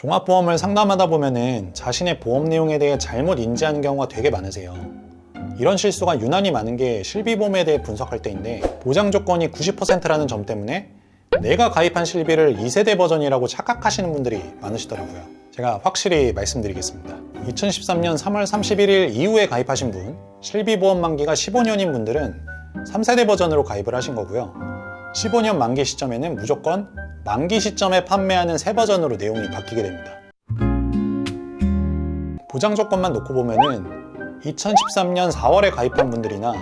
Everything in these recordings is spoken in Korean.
종합보험을 상담하다 보면은 자신의 보험 내용에 대해 잘못 인지하는 경우가 되게 많으세요. 이런 실수가 유난히 많은 게 실비보험에 대해 분석할 때인데 보장 조건이 90%라는 점 때문에 내가 가입한 실비를 2세대 버전이라고 착각하시는 분들이 많으시더라고요. 제가 확실히 말씀드리겠습니다. 2013년 3월 31일 이후에 가입하신 분, 실비보험 만기가 15년인 분들은 3세대 버전으로 가입을 하신 거고요. 15년 만기 시점에는 무조건 만기 시점에 판매하는 새 버전으로 내용이 바뀌게 됩니다. 보장 조건만 놓고 보면은 2013년 4월에 가입한 분들이나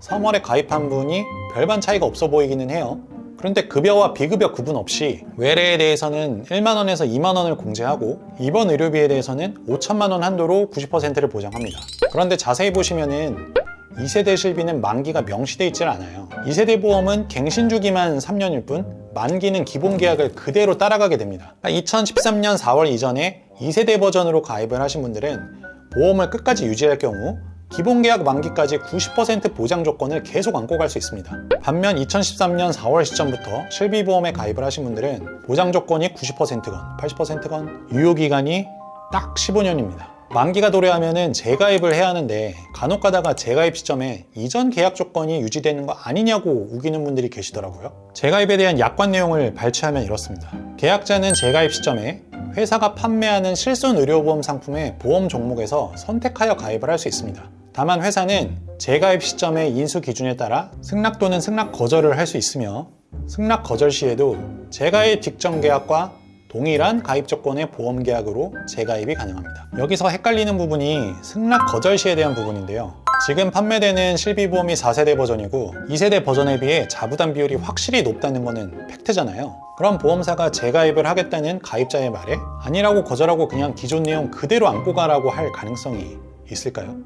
3월에 가입한 분이 별반 차이가 없어 보이기는 해요. 그런데 급여와 비급여 구분 없이 외래에 대해서는 1만 원에서 2만 원을 공제하고 입원 의료비에 대해서는 5천만 원 한도로 90%를 보장합니다. 그런데 자세히 보시면은 2세대 실비는 만기가 명시되어 있질 않아요. 2세대 보험은 갱신 주기만 3년일 뿐 만기는 기본 계약을 그대로 따라가게 됩니다. 2013년 4월 이전에 2세대 버전으로 가입을 하신 분들은 보험을 끝까지 유지할 경우 기본 계약 만기까지 90% 보장 조건을 계속 안고 갈 수 있습니다. 반면 2013년 4월 시점부터 실비보험에 가입을 하신 분들은 보장 조건이 90%건 80%건 유효 기간이 딱 15년입니다. 만기가 도래하면은 재가입을 해야 하는데 간혹 가다가 재가입 시점에 이전 계약 조건이 유지되는 거 아니냐고 우기는 분들이 계시더라고요. 재가입에 대한 약관 내용을 발췌하면 이렇습니다. 계약자는 재가입 시점에 회사가 판매하는 실손 의료보험 상품의 보험 종목에서 선택하여 가입을 할 수 있습니다. 다만 회사는 재가입 시점의 인수 기준에 따라 승낙 또는 승낙 거절을 할 수 있으며 승낙 거절 시에도 재가입 직전 계약과 동일한 가입 조건의 보험 계약으로 재가입이 가능합니다. 여기서 헷갈리는 부분이 승낙 거절 시에 대한 부분인데요. 지금 판매되는 실비보험이 4세대 버전이고 2세대 버전에 비해 자부담 비율이 확실히 높다는 것은 팩트잖아요. 그럼 보험사가 재가입을 하겠다는 가입자의 말에 아니라고 거절하고 그냥 기존 내용 그대로 안고 가라고 할 가능성이 있을까요?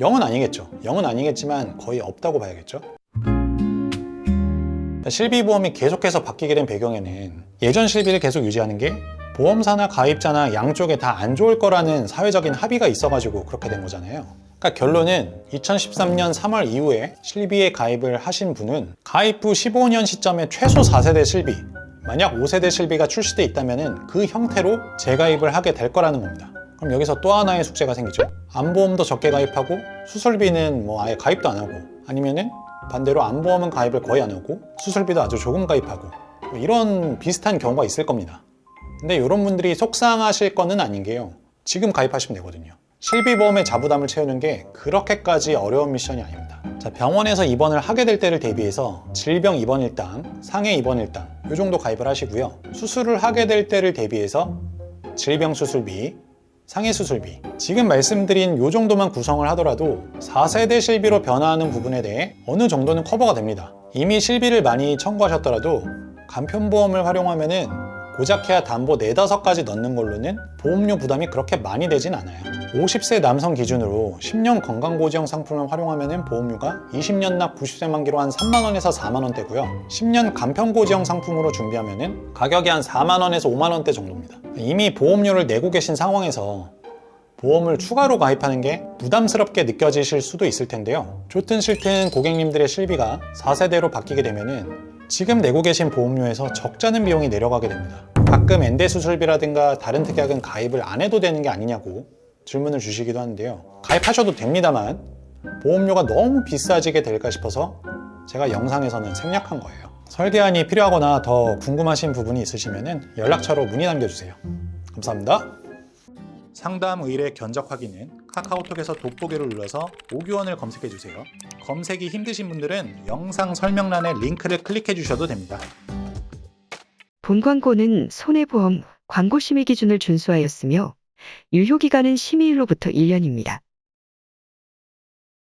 0은 아니겠죠. 0은 아니겠지만 거의 없다고 봐야겠죠. 실비보험이 계속해서 바뀌게 된 배경에는 예전 실비를 계속 유지하는 게 보험사나 가입자나 양쪽에 다 안 좋을 거라는 사회적인 합의가 있어가지고 그렇게 된 거잖아요. 그러니까 결론은 2013년 3월 이후에 실비에 가입을 하신 분은 가입 후 15년 시점에 최소 4세대 실비, 만약 5세대 실비가 출시돼 있다면 그 형태로 재가입을 하게 될 거라는 겁니다. 그럼 여기서 또 하나의 숙제가 생기죠. 암보험도 적게 가입하고 수술비는 뭐 아예 가입도 안 하고 아니면은 반대로 암보험은 가입을 거의 안 하고 수술비도 아주 조금 가입하고 뭐 이런 비슷한 경우가 있을 겁니다. 근데 이런 분들이 속상하실 거는 아닌 게요. 지금 가입하시면 되거든요. 실비보험의 자부담을 채우는 게 그렇게까지 어려운 미션이 아닙니다. 자, 병원에서 입원을 하게 될 때를 대비해서 질병 입원 일당, 상해 입원 일당 이 정도 가입을 하시고요. 수술을 하게 될 때를 대비해서 질병 수술비, 상해 수술비 지금 말씀드린 요 정도만 구성을 하더라도 4세대 실비로 변화하는 부분에 대해 어느 정도는 커버가 됩니다. 이미 실비를 많이 청구하셨더라도 간편보험을 활용하면은 고작해야 담보 4, 5가지 넣는 걸로는 보험료 부담이 그렇게 많이 되진 않아요. 50세 남성 기준으로 10년 건강보지형 상품을 활용하면 보험료가 20년 납 90세 만기로 한 3만원에서 4만원대고요. 10년 간편보지형 상품으로 준비하면 가격이 한 4만원에서 5만원대 정도입니다. 이미 보험료를 내고 계신 상황에서 보험을 추가로 가입하는 게 부담스럽게 느껴지실 수도 있을 텐데요. 좋든 싫든 고객님들의 실비가 4세대로 바뀌게 되면은 지금 내고 계신 보험료에서 적잖은 비용이 내려가게 됩니다. 가끔 엔대 수술비라든가 다른 특약은 가입을 안 해도 되는 게 아니냐고 질문을 주시기도 하는데요. 가입하셔도 됩니다만 보험료가 너무 비싸지게 될까 싶어서 제가 영상에서는 생략한 거예요. 설계안이 필요하거나 더 궁금하신 부분이 있으시면 연락처로 문의 남겨주세요. 감사합니다. 상담 의뢰 견적 확인은 카카오톡에서 돋보기를 눌러서 오규원을 검색해 주세요. 검색이 힘드신 분들은 영상 설명란에 링크를 클릭해 주셔도 됩니다. 본 광고는 손해보험 광고 심의 기준을 준수하였으며 유효 기간은 심의일로부터 1년입니다.